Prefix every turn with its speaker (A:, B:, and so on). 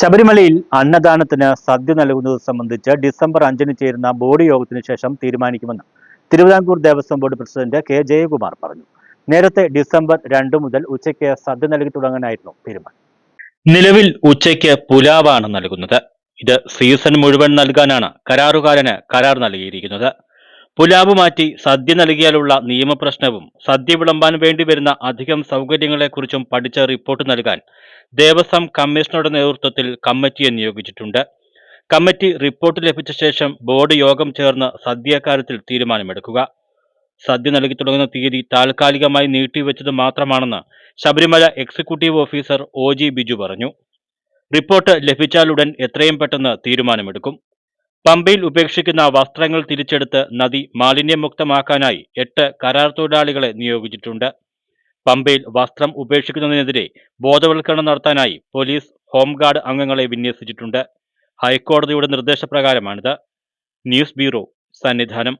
A: ശബരിമലയിൽ അന്നദാനത്തിന് സദ്യ നൽകുന്നത് സംബന്ധിച്ച് ഡിസംബർ അഞ്ചിന് ചേരുന്ന ബോർഡ് യോഗത്തിന് ശേഷം തീരുമാനിക്കുമെന്ന് Travancore Devaswom board president K Jayakumar പറഞ്ഞു നേരത്തെ ഡിസംബർ രണ്ടു മുതൽ ഉച്ചയ്ക്ക് സദ്യ നൽകി തുടങ്ങാനായിരുന്നു തീരുമാനം
B: നിലവിൽ ഉച്ചയ്ക്ക് പുലാവാണ് നൽകുന്നത് ഇത് സീസൺ മുഴുവൻ നൽകാനാണ് കരാറുകാരന് കരാർ നൽകിയിരിക്കുന്നത് പുലാവ് മാറ്റി സദ്യ നൽകിയാലുള്ള നിയമപ്രശ്നവും സദ്യ വിളമ്പാൻ വേണ്ടി വരുന്ന അധികം സൗകര്യങ്ങളെക്കുറിച്ചും പഠിച്ച റിപ്പോർട്ട് നൽകാൻ ദേവസ്വം കമ്മീഷണറുടെ നേതൃത്വത്തിൽ കമ്മിറ്റിയെ നിയോഗിച്ചിട്ടുണ്ട് കമ്മിറ്റി റിപ്പോർട്ട് ലഭിച്ച ശേഷം ബോർഡ് യോഗം ചേർന്ന് സദ്യക്കാര്യത്തിൽ തീരുമാനമെടുക്കുക സദ്യ നൽകി തുടങ്ങുന്ന തീയതി താൽക്കാലികമായി നീട്ടിവെച്ചത് മാത്രമാണെന്ന് Sabarimala executive officer O Biju പറഞ്ഞു റിപ്പോർട്ട് ലഭിച്ചാലുടൻ എത്രയും പെട്ടെന്ന് തീരുമാനമെടുക്കും പമ്പയിൽ ഉപേക്ഷിക്കുന്ന വസ്ത്രങ്ങൾ തിരിച്ചെടുത്ത് നദി മാലിന്യമുക്തമാക്കാനായി എട്ട് കരാർ തൊഴിലാളികളെ നിയോഗിച്ചിട്ടുണ്ട് പമ്പയിൽ വസ്ത്രം ഉപേക്ഷിക്കുന്നതിനെതിരെ ബോധവൽക്കരണം നടത്താനായി പോലീസ് ഹോംഗാർഡ് അംഗങ്ങളെ വിന്യസിച്ചിട്ടുണ്ട് ഹൈക്കോടതിയുടെ നിർദ്ദേശപ്രകാരമാണിത് ന്യൂസ് ബ്യൂറോ സന്നിധാനം